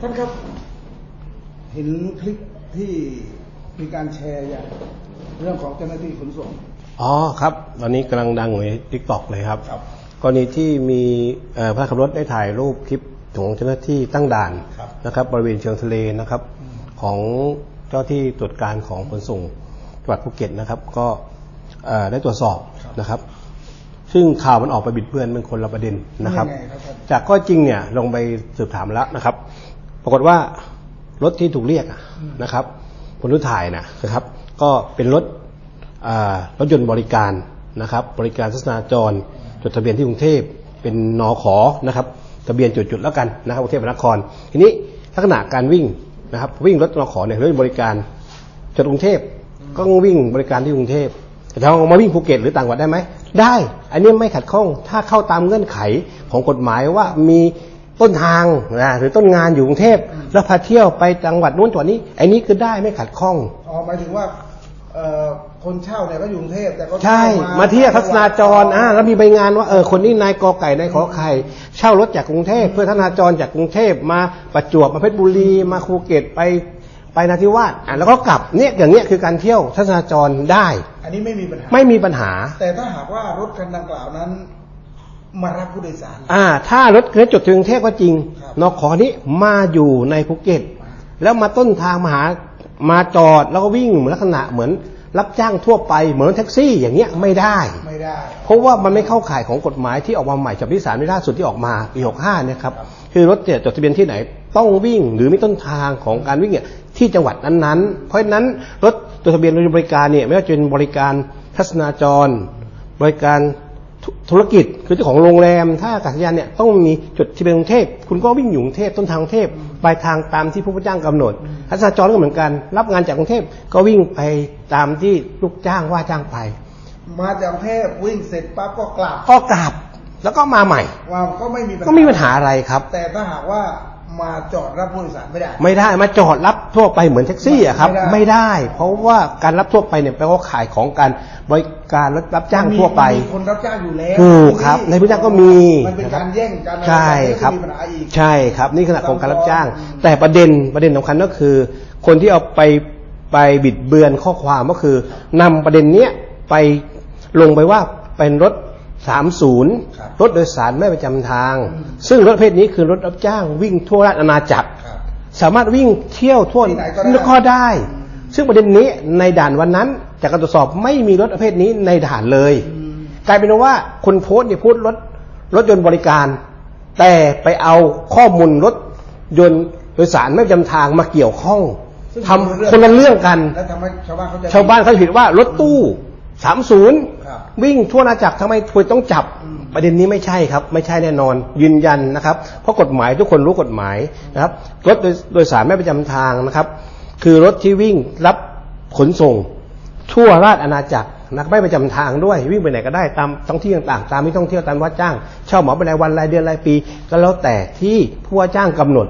ท่านครับเห็นคลิปที่มีการแชร์อย่างเรื่องของเจ้าหน้าที่ขนส่ง อ๋อครับ ตอนนี้กำลังดังในทิกตอกเลยครับ ครับ กรณีที่มีเอ่อพระขับรถได้ถ่ายรูปคลิปของเจ้าหน้าที่ตั้งด่านครับ นะครับ บริเวณเชิงทะเลนะครับ ของเจ้าที่ตรวจการของขนส่งจังหวัดภูเก็ตนะครับ ก็เอ่อได้ตรวจสอบนะครับ ซึ่งข่าวมันออกไปบิดเบือนเป็นคนละประเด็นนะครับ ยังไงครับท่าน จากข้อจริงเนี่ยลงไปสืบถามแล้วนะครับป รากฏว่ารถที่ถูกเรียกอะนะครับผลที่ถ่ายนะนะครับ ก็เป็นรถอ่ารถยนต์บริการนะครับ บริการทัศนาจร จดทะเบียนที่กรุงเทพเป็นนอขอนะครับ ทะเบียนจุดๆแล้วกันนะครับกรุงเทพมหานคร ทีนี้ลักษณะการวิ่งนะครับ วิ่งรถนอขอเนี่ยรถบริการจดกรุงเทพก็ต้องวิ่งบริการที่กรุงเทพแต่ถ้าเอามาวิ่งภูเก็ตหรือต่างจังหวัดได้ไหมได้ อันนี้ไม่ขัดข้องถ้าเข้าตามเงื่อนไขของกฎหมายว่ามี ต้นทางนะหรือต้นงานอยู่กรุงเทพแล้วพาเที่ยวไปจังหวัดนู้นจังหวัดนี้อันนี้คือได้ไม่ขัดข้อง อ๋อหมายถึงว่าเอ่อคนเช่าเนี่ยก็อยู่กรุงเทพแต่ก็ใช่เข้มาเที่ยวทัศนาจรอ่าแล้วมีใบงานว่าเออคนนี้นายกอไก่นายขอไข่เช่ารถจากกรุงเทพเพื่อทัศนาจรจากกรุงเทพมาประจวบมาเพชรบุรีมาภูเก็ตไปไปนาทิวาสอะแล้วก็กลับเนี่ยอย่างเงี้ยคือการเที่ยวทัศนาจรได้ อันนี้ไม่มีปัญหาไม่มีปัญหา แต่ถ้าหากว่ารถคันดังกล่าวนั้น มารับผู้โดยสาร อ่า ถ้ารถเครื่องจดถึงกรุงเทพก็จริงครับนขอนี้มาอยู่ในภูเก็ต แล้วมาต้นทางมาหามาจอดแล้วก็วิ่งลักษณะเหมือนรับจ้างทั่วไปเหมือนแท็กซี่อย่างเงี้ยไม่ได้ไม่ได้ เพราะว่ามันไม่เข้าข่ายของกฎหมายที่ออกมาใหม่ฉบับที่สามที่ล่าสุดที่ออกมาปี65เนี่ยครับคือรถเนี่ยจดทะเบียนที่ไหนต้องวิ่งหรือมีต้นทางของการวิ่งเนี่ยที่จังหวัดนั้นๆ เพราะฉะนั้นรถจดทะเบียนรถบริการเนี่ยไม่ว่าจะเป็นบริการทัศนาจร บริการ ธุธุรกิจคือเจ้าของโรงแรมท่าอากาศยานเนี่ยต้องมีจดทะเบียนกรุงเทพคุณก็วิ่งอยู่กรุงเทพต้นทางกรุงเทพปลายทางตามที่ผู้จ้างกำหนดทัศนาจรก็เหมือนกัน รับงานจากกรุงเทพก็วิ่งไปตามที่ลูกจ้างว่าจ้างไป มาจากกรุงเทพวิ่งเสร็จปั๊บก็กลับก็กลับแล้วก็มาใหม่ว่าก็ไม่มีปัญหาก็ไม่มีปัญหาอะไรครับ แต่ถ้าหากว่า มาจอดรับผู้โดยสารไม่ได้ ไม่ได้มาจอดรับทั่วไปเหมือนแท็กซี่อะครับ ไม่ได้ไม่ได้เพราะว่าการรับทั่วไปเนี่ยแปลว่าขายของการบริการรถรับจ้างมันมีทั่วไปมันมีคนรับจ้างอยู่แล้วถูกครับ ในพื้นที่ก็มีมันเป็นการแย่งกันอะไรใช่ครับก็มีปัญหาอีกใช่ครับ นี่ขณะของการรับจ้างอืมแต่ประเด็นประเด็นสำคัญก็คือ คนที่เอาไปไปบิดเบือนข้อความก็คือนำประเด็นเนี้ยไปลงไปว่าเป็นรถ 30ครับรถโดยสารไม่ประจำทาง ซึ่งรถประเภทนี้คือรถรับจ้างวิ่งทั่วราชอาณาจักรครับสามารถวิ่งเที่ยวทั่วที่ไหนก็ได้ก็ได้ ซึ่งประเด็นนี้ในด่านวันนั้นจากการตรวจสอบไม่มีรถประเภทนี้ในด่านเลยอืมกลายเป็นว่าคนโพสต์เนี่ยพูดรถรถยนต์บริการ แต่ไปเอาข้อมูลรถยนต์โดยสารไม่ประจำทางมาเกี่ยวข้องซึ่งทำคนละเรื่องกันแล้วทำให้ชาวบ้านเขาจะชาวบ้านเขาผิดว่ารถตู้30ครับ วิ่งทั่วอาณาจักรทำไมควรต้องจับอืมประเด็นนี้ไม่ใช่ครับ ไม่ใช่แน่นอนยืนยันนะครับ เพราะกฎหมายทุกคนรู้กฎหมายนะครับรถโดยโดยสารไม่ประจำทางนะครับ คือรถที่วิ่งรับขนส่ง ทั่วราชอาณาจักรนะครับไม่ประจำทางด้วยวิ่งไปไหนก็ได้ตามท้องที่ต่างๆ ตามที่ท่องเที่ยวตามว่าจ้าง เช่าเหมาเป็นรายวันรายเดือนรายปี ก็แล้วแต่ที่ผู้ว่าจ้างกำหนด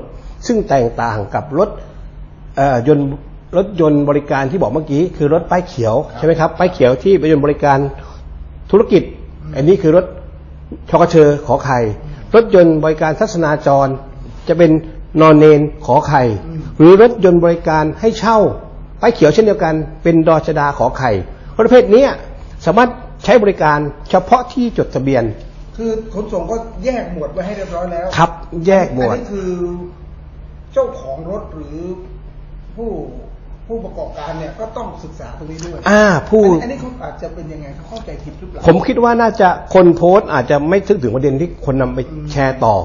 ซึ่งแตกต่างกับรถเอ่อยนต์รถยนต์บริการที่บอกเมื่อกี้คือรถป้ายเขียวใช่ไหมครับป้ายเขียวที่เป็นยนต์บริการ ธุรกิจ อันนี้คือรถชกเชอขอไข่รถยนต์บริการทัศนาจร จะเป็นนอนเนนขอไข่ หรือรถยนต์บริการให้เช่าป้ายเขียวเช่นเดียวกัน เป็นดอชดาขอไข่รถประเภทเนี้ยสามารถใช้บริการเฉพาะที่จดทะเบียน คือขนส่งก็แยกหมวดไว้ให้เรียบร้อยแล้วครับ แยกหมวดอันนี้คือ เจ้าของรถหรือผู้ ผู้ประกอบการเนี่ยก็ต้องศึกษาตรงนี้ด้วยอ่าผู้อันนี้อันนี้เขาอาจจะเป็นยังไงเขาเข้าใจผิดหรือเปล่าผมคิดว่าน่าจะคนโพสต์อาจจะไม่ทึกถึงประเด็นที่คนนำไปแชร์ต่อ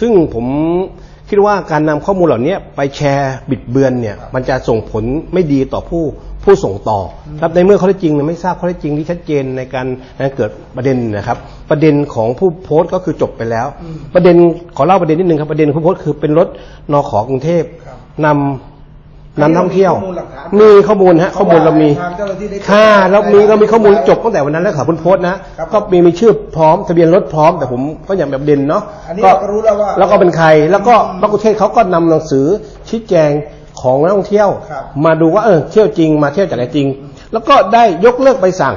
ซึ่งผมคิดว่าการนำข้อมูลเหล่านี้ไปแชร์บิดเบือนเนี่ยครับมันจะส่งผลไม่ดีต่อผู้ผู้ส่งต่ออครับในเมื่อข้อเท็จจริงเนี่ยไม่ทราบข้อเท็จจริงที่ชัดเจนในการในการเกิดประเด็นนะครับ ประเด็นของผู้โพสต์ก็คือจบไปแล้วอืมประเด็นขอเล่าประเด็นนิดนึงครับประเด็นของผู้โพสต์คือเป็นรถนขอกรุงเทพครับนำ นำท่องเที่ยวมีข้อมูลหลักฐานมีข้อมูลฮะข้อมูลเรามีทางเจ้าหน้าที่ได้ค่ะแล้วมีเรามีข้อมูลจบไว้ตั้งแต่วันนั้นแล้วค่ะคุณโพสต์นะครับก็มีมีชื่อพร้อมทะเบียนรถพร้อมแต่ผมก็อย่างแบบเด่นเนาะอันนี้เราก็รู้แล้วว่าแล้วก็เป็นใครแล้วก็อืมบักกุเทศเขาก็นำหนังสือชี้แจงของนักท่องเที่ยวครับมาดูว่าเออเที่ยวจริงมาเที่ยวจากไหนจริง แล้วก็ได้ยกเลิกใบสั่ง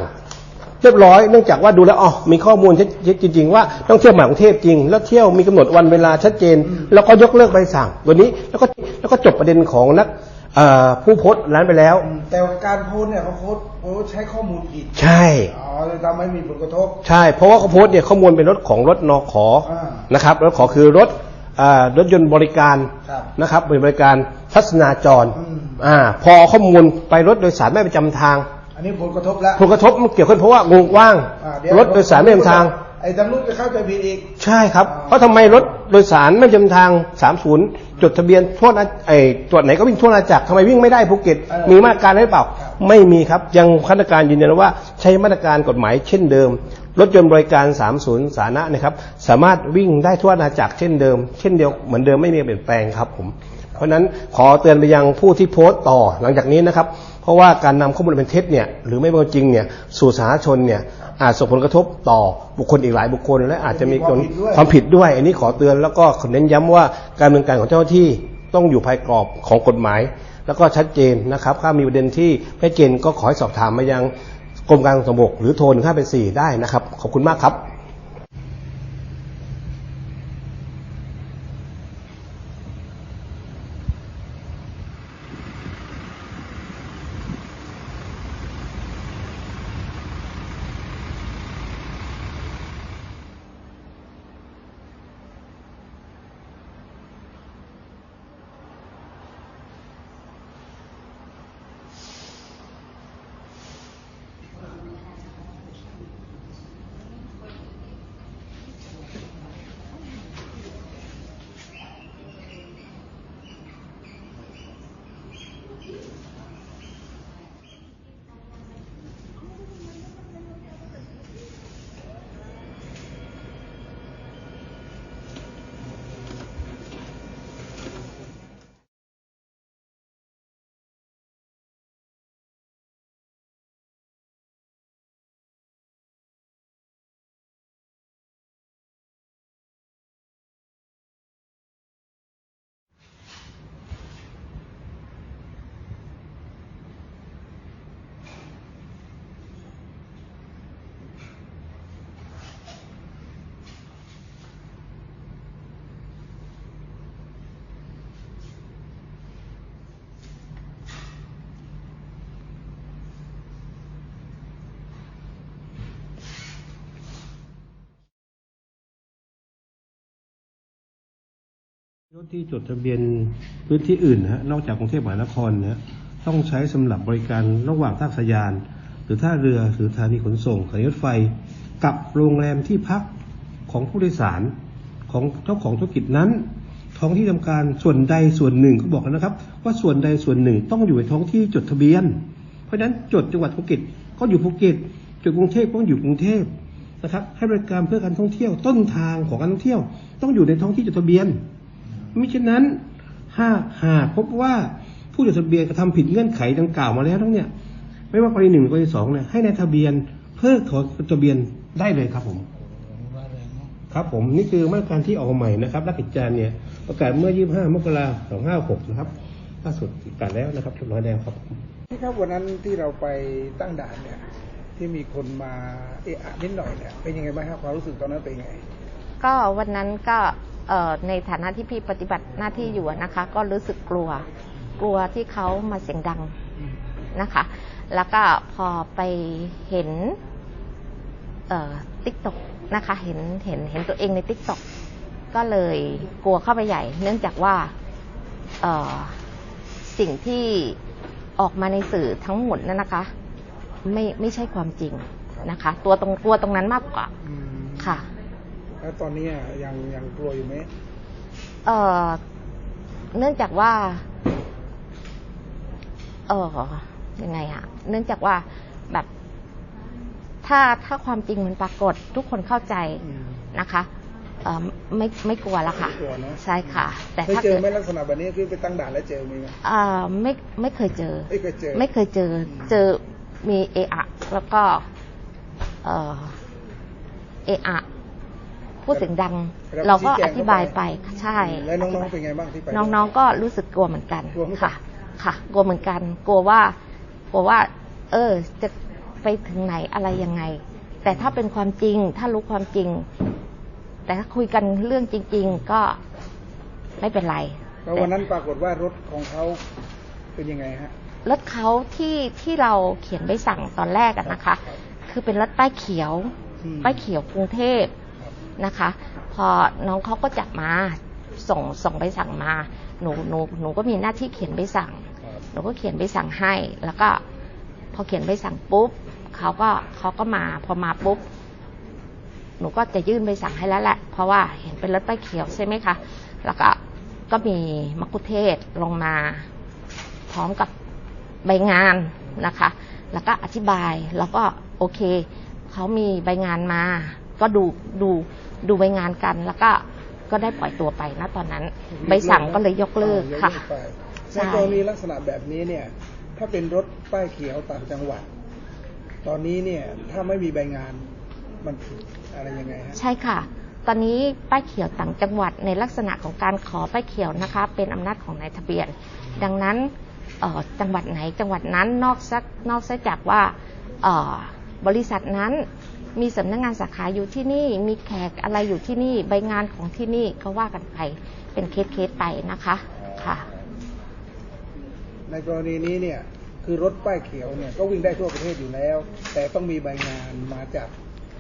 เรียบร้อยเนื่องจากว่าดูแล้วอ๋อมีข้อมูลชัดจริง ๆ ว่าต้องเที่ยวมหากรุงเทพจริง แล้วเที่ยวมีกำหนดวันเวลาชัดเจน แล้วก็ยกเลิกใบสั่ง ตัวนี้แล้วก็แล้วก็จบประเด็นของนัก เอ่อผู้โพสต์นั้นไปแล้ว แต่การโพสต์เนี่ยเขาโพสต์โพสต์ใช้ข้อมูลผิด ใช่ อ๋อเลยทำให้มีผลกระทบ ใช่ เพราะว่าเขาโพสต์เนี่ยข้อมูลเป็นรถของรถนอขออ่านะครับรถขอคือรถอ่ารถยนต์บริการครับนะครับบริการทัศนาจรอืม อ่าพอข้อมูลไปรถโดยสารไม่ประจำทาง อันนี้ผลกระทบแล้ว ผลกระทบมันเกี่ยวข้องเพราะว่าวงกว้าง อ่าเยวรถโดยสารไม่ประจำทาง ไอ้ทางนู้นจะเข้าใจผิดอีก ใช่ครับอ๋อเพราะทำไมรถโดยสารไม่ประจำทาง 30 จดทะเบียนทั่วนาไอ้ตรวจไหนก็วิ่งทั่วนาจักรทำไมวิ่งไม่ได้ภูเก็ต เออมีมาตรการหรือเปล่า ครับ ไม่มีครับ ยังคณะการยืนยันว่าใช้มาตรการกฎหมายเช่นเดิม รถยนต์บริการ 30 สาธารณะนะครับ สามารถวิ่งได้ทั่วนาจักรเช่นเดิม เช่นเดียวเหมือนเดิมไม่มีเปลี่ยนแปลงครับผม เพราะฉะนั้นขอเตือนไปยังผู้ที่โพสต์ต่อหลังจากนี้นะครับ เพราะว่าการนำข้อมูลเป็นเท็จเนี่ยหรือไม่เป็นจริงเนี่ยสู่สาธารณชนเนี่ยอาจส่งผลกระทบต่อบุคคลอีกหลายบุคคล และอาจจะมีความผิดด้วยความผิดด้วยอันนี้ขอเตือนแล้วก็ขอเน้นย้ำว่าการดำเนินการของเจ้าหน้าที่ต้องอยู่ภายกรอบของกฎหมาย แล้วก็ชัดเจนนะครับถ้ามีประเด็นที่ไม่เจนก็ขอให้สอบถามมายังกรมการขนส่งบกหรือโทร1 5 8 4ได้นะครับ ขอบคุณมากครับ รถที่จดทะเบียนพื้นที่อื่นนะฮะนอกจากกรุงเทพมหานครเนะฮะต้องใช้สำหรับบริการระหว่างท่าอากาศยาน หรือท่าเรือหรือสถานีขนส่งสถานีรถไฟ กับโรงแรมที่พักของผู้โดยสารของเจ้าของธุรกิจนั้น ท้องที่ทำการส่วนใดส่วนหนึ่งเขาบอกแล้วนะครับ ว่าส่วนใดส่วนหนึ่งต้องอยู่ในท้องที่จดทะเบียน เพราะฉะนั้นจดจังหวัดภูเก็ตก็อยู่ภูเก็ตจดกรุงเทพก็อยู่กรุงเทพนะครับให้บริการเพื่อการท่องเที่ยวต้นทางของการท่องเที่ยว ต้องอยู่ในท้องที่จดทะเบียน มิฉะนั้นหากหากพบว่าผู้จดทะเบียนกระทำผิดเงื่อนไขดังกล่าวมาแล้วทั้งเนี่ย ไม่ว่ากรณีหนึ่งหรือกรณีสองเนี่ยให้ในายทะเบียนเพิกถอนทะเบียนได้เลยครับผม ครับผมนี่คือมาตรการที่ออกมาใหม่นะครับรักกิจจารเนี่ยประกาศเมื่อ 25 มกราคม256นะครับล่าสุดประกาศแล้วนะครับเรียบร้อยแล้วครับที่ครับวันนั้นที่เราไปตั้งด่านเนี่ยที่มีคนมาเอะอะนิดหน่อยเนี่ยเป็นยังไงบ้างครับความรู้สึกตอนนั้นเป็นยังไง ก็วันนั้นก็เอ่อ ในฐานะที่พี่ปฏิบัติหน้าที่อยู่นะคะ ก็รู้สึกกลัวกลัวที่เขามาเสียงดังนะคะ แล้วก็พอไปเห็นเอติ๊กต็อกนะคะ เห็นเห็นเห็นตัวเองในติ๊กต็อกก็เลยกลัวเข้าไปใหญ่ เนื่องจากว่าเอสิ่งที่ออกมาในสื่อทั้งหมดนั่นนะคะ ไม่ไม่ใช่ความจริงนะคะ ตัวตรงกลัวตรงนั้นมากกว่าค่ะ แล้วตอนนี้ยังยังกลัวอยู่ไหมเอ่อ เนื่องจากว่า เออยังไงอะเนื่องจากว่าแบบ ถ้าถ้าความจริงมันปรากฏ ทุกคนเข้าใจอืมนะคะเอ่อไม่ไม่กลัวละค่ะไม่กลัวนะใช่ค่ะ แต่เคยถ้าเจอเกิดไหมลักษณะแบบนี้คือไปตั้งด่านแล้วเจอมีไหมเอ่อไม่ไม่เคยเจอ ไม่เคยเจอ ไม่เคยเจอ เจอมีเอะอะแล้วก็ เอ่อเอะอะ พูดเสียงดัง เราก็อธิบายไปใช่แล้วน้องๆเป็นไงบ้างที่ไปน้องๆก็รู้สึกกลัวเหมือนกันกลัวเหมือนกันค่ะ ค่ะ กลัวเหมือนกัน กลัวว่ากลัวว่า เออ จะไปถึงไหนอะไรยังไง แต่ถ้าเป็นความจริง ถ้ารู้ความจริง แต่ถ้าคุยกันเรื่องจริง ๆ ก็ไม่เป็นไรแล้ววันนั้นปรากฏว่ารถของเขาเป็นยังไงฮะรถเขาที่ที่เราเขียนใบสั่งตอนแรกอะนะคะครับคือเป็นรถป้ายเขียวอืมป้ายเขียวกรุงเทพครับ นะคะ พอน้องเขาก็จับมาส่งส่งใบสั่งมา หนูหนูหนูก็มีหน้าที่เขียนใบสั่งครับหนูก็เขียนใบสั่งให้ แล้วก็พอเขียนใบสั่งปุ๊บเขาก็เขาก็มาพอมาปุ๊บหนูก็จะยื่นใบสั่งให้แล้วแหละ เพราะว่าเห็นเป็นรถป้ายเขียวใช่ไหมคะ แล้วก็ก็มีมักคุเทศก์ลงมา พร้อมกับใบงานนะคะ แล้วก็อธิบายแล้วก็โอเคเขามีใบงานมา ก็ดูดู ดูใบงานกัน แล้วก็ก็ได้ปล่อยตัวไปนะตอนนั้น ใบสั่งก็เลยยกเลิกอ่ายค่ะไปใช่ในกรณีลักษณะแบบนี้เนี่ย ถ้าเป็นรถป้ายเขียวต่างจังหวัด ตอนนี้เนี่ยถ้าไม่มีใบงานมันผิดอะไรยังไงฮะใช่ค่ะ ตอนนี้ป้ายเขียวต่างจังหวัดในลักษณะของการขอป้ายเขียวนะคะ เป็นอำนาจของนายทะเบียน ดังนั้นเอ่อจังหวัดไหนจังหวัดนั้นนอกสักนอกจากว่าเอ่อบริษัทนั้น มีสำนักงานสาขาอยู่ที่นี่ มีแขกอะไรอยู่ที่นี่ ใบงานของที่นี่ก็ว่ากันไป เป็นเคสเคสๆไปนะคะค่ะ ในกรณีนี้เนี่ยคือรถป้ายเขียวเนี่ยก็วิ่งได้ทั่วประเทศอยู่แล้ว แต่ต้องมีใบงานมาจาก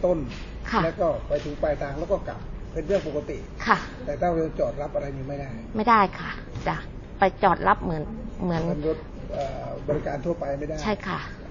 ต้น ค่ะ แล้วก็ไปถึงปลายทางแล้วก็กลับเป็นเรื่องปกติ ค่ะ แต่ถ้าเราจอดรับอะไรนี่ไม่ได้ไม่ได้ค่ะจะไปจอดรับเหมือนเหมือนเป็นรถเอ่อบริการทั่วไปไม่ได้ ใช่ค่ะอ